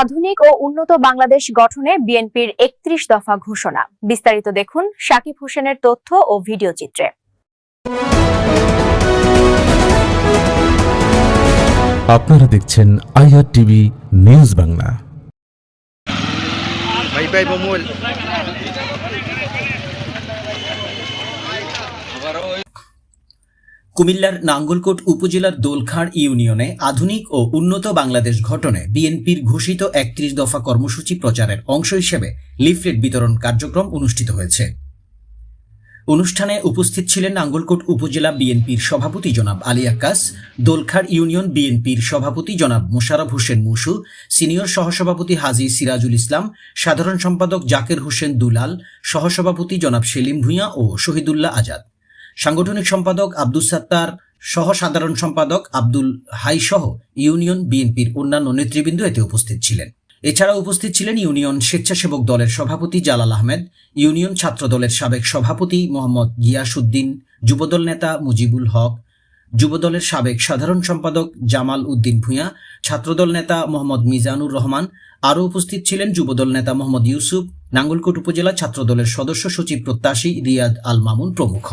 আধুনিক ও উন্নত বাংলাদেশ গঠনে বিএনপির একত্রিশ দফা ঘোষণা। বিস্তারিত দেখুন শাকিব হোসেনের তথ্য ও ভিডিও চিত্রে। আপনারা দেখছেন IR TV news Bangla. Bumul. কুমিল্লার নাঙ্গলকোট উপজেলার দোলখাড় ইউনিয়নে আধুনিক ও উন্নত বাংলাদেশ ঘটনে বিএনপির ঘোষিত একত্রিশ দফা কর্মসূচি প্রচারের অংশ হিসেবে লিফলেট বিতরণ কার্যক্রম অনুষ্ঠিত হয়েছে। অনুষ্ঠানে উপস্থিত ছিলেন নাঙ্গলকোট উপজেলা বিএনপির সভাপতি জনাব আলী আক্কাস দোলখাড় ইউনিয়ন বিএনপির সভাপতি জনাব মোশারফ হোসেন মুসু, সিনিয়র সহসভাপতি হাজি সিরাজুল ইসলাম, সাধারণ সম্পাদক জাকের হোসেন দুলাল, সহসভাপতি জনাব সেলিম ভূঁইয়া ও শহীদুল্লাহ আজাদ। সাংগঠনিক সম্পাদক আব্দুল সাত্তার সহ সাধারণ সম্পাদক আব্দুল হাই সহ ইউনিয়ন বিএনপির অন্যান্য নেতৃবৃন্দ এতে উপস্থিত ছিলেন। এছাড়া উপস্থিত ছিলেন ইউনিয়ন স্বেচ্ছাসেবক দলের সভাপতি জালাল আহমেদ, ইউনিয়ন ছাত্র দলের সাবেক সভাপতি মোহাম্মদ গিয়াসুদ্দিন যুবদল নেতা মুজিবুল হক, যুবদলের সাবেক সাধারণ সম্পাদক জামাল উদ্দিন ভূঁইয়া, ছাত্রদল নেতা মোহাম্মদ মিজানুর রহমান, আরও উপস্থিত ছিলেন যুবদল নেতা মোহাম্মদ ইউসুফ, নাঙ্গলকোট উপজেলা ছাত্রদলের সদস্য সচিব প্রত্যাশী রিয়াদ আল মামুন প্রমুখ।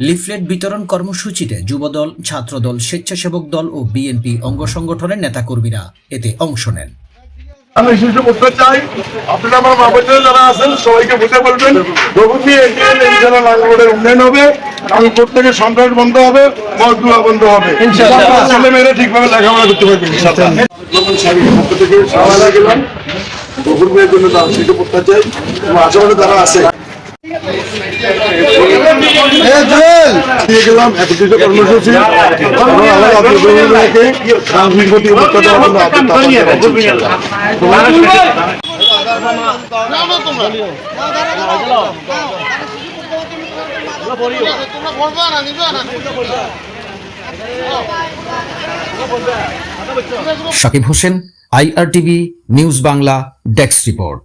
লিফলেট বিতরণ কর্মসূচিতে যুবদল ছাত্রদল স্বেচ্ছাসেবক দল ও বিএনপি অঙ্গ সংগঠনের নেতাকর্মীরা এতে অংশ নেন। আমি শিশু করতে চাই আপনারা আমার মা যারা আছেন সবাইকে বুঝে বলবেন প্রভু নিয়ে ইনশাল্লাহ নাঙ্গলের উন্নয়ন হবে আমি প্রত্যেকের সন্ত্রাস বন্ধ হবে মজদুয়া বন্ধ হবে। ছেলে মেয়েরা ঠিকভাবে লেখাপড়া করতে পারবে ইনশাল্লাহ স্বামীর পক্ষ থেকে সাহায্য গেলাম বহুর মেয়ের জন্য তারা শিশু করতে চাই এবং আশেপাশে তারা আছে দিয়ে গেলাম একত্রিত কর্মসূচি। Shakib Hossain IRTV news Bangla desk report.